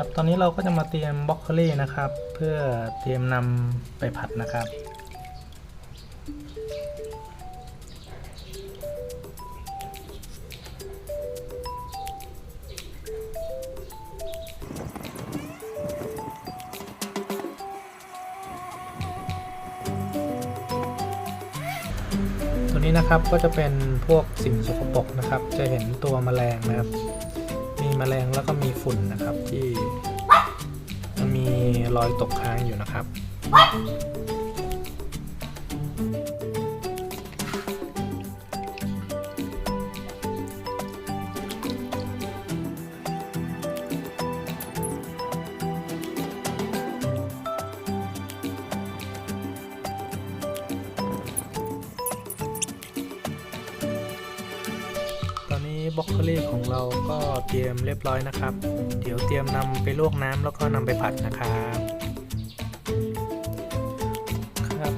ครับตอนนี้เราก็จะมาเตรียมบล็อกโคลี่นะครับ เพื่อเตรียมนำไปผัดนะครับตัวนี้นะครับก็จะเป็นพวกสิ่งสกปรกนะครับ จะเห็นตัวแมลงนะครับ แมลงแล้วก็มีฝุ่นนะครับที่มันมีรอยตกค้างอยู่นะครับ บล็อกโคลี่ของเราก็เตรียมเรียบร้อยนะครับ เดี๋ยวเตรียมนำไปลวกน้ำแล้วก็นำไปผัดนะครับครับ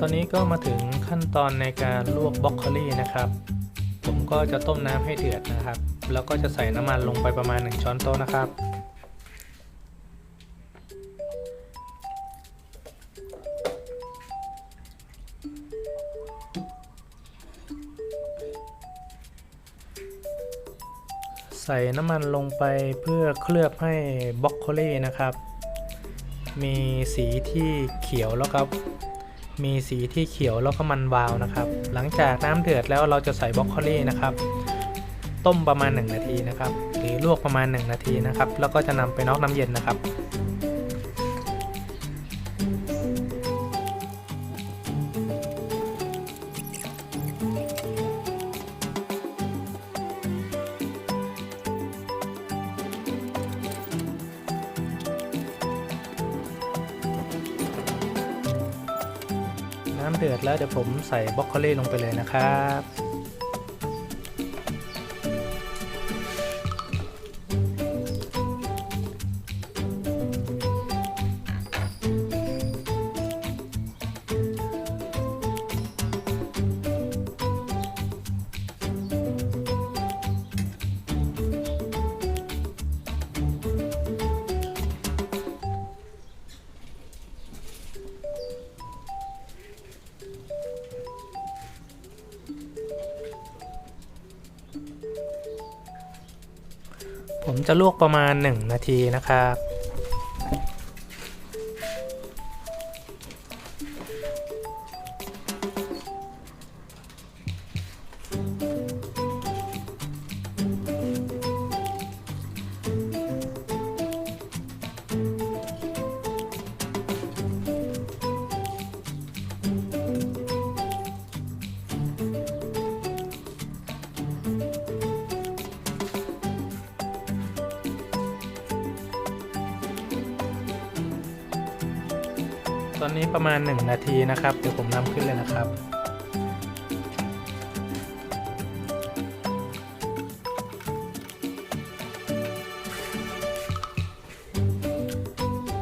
ตอนนี้ก็มาถึงขั้นตอนในการลวกบล็อกโคลี่นะครับ ผมก็จะต้มน้ำให้เดือดนะครับ แล้วก็จะใส่น้ำมันลงไปประมาณ 1 ช้อนโต๊ะนะครับ ใส่น้ำมันลงไปเพื่อเคลือบให้บล็อกโคลี่นะครับ มีสีที่เขียวแล้วครับ มีสีที่เขียวแล้วก็มันวาวนะครับ หลังจากน้ำเดือดแล้วเราจะใส่บล็อกโคลี่นะครับ ต้มประมาณ 1 นาทีนะครับ หรือลวกประมาณ 1 นาทีนะครับ แล้วก็จะนำไปนอกน้ำเย็นนะครับ น้ำเดือดแล้วเดี๋ยวผมใส่บล็อกโคลี่ลงไปเลยนะครับ ผมจะลวกประมาณ 1 นาทีนะครับ ตอนนี้ประมาณ 1 นาทีนะครับ เดี๋ยวผมนำขึ้นเลยนะครับ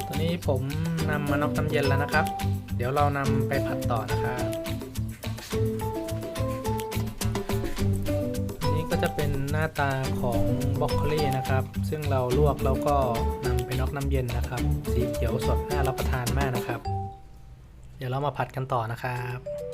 ตอนนี้ผมนำมานอกน้ำเย็นแล้วนะครับ เดี๋ยวเรานำไปผัดต่อนะครับอันนี้ก็จะเป็นหน้าตาของบล็อกโคลี่นะครับ ซึ่งเราลวกแล้วก็นำไปนอกน้ำเย็นนะครับ สีเขียวสดน่ารับประทานมากนะครับ เดี๋ยวเรามาผัดกันต่อนะครับ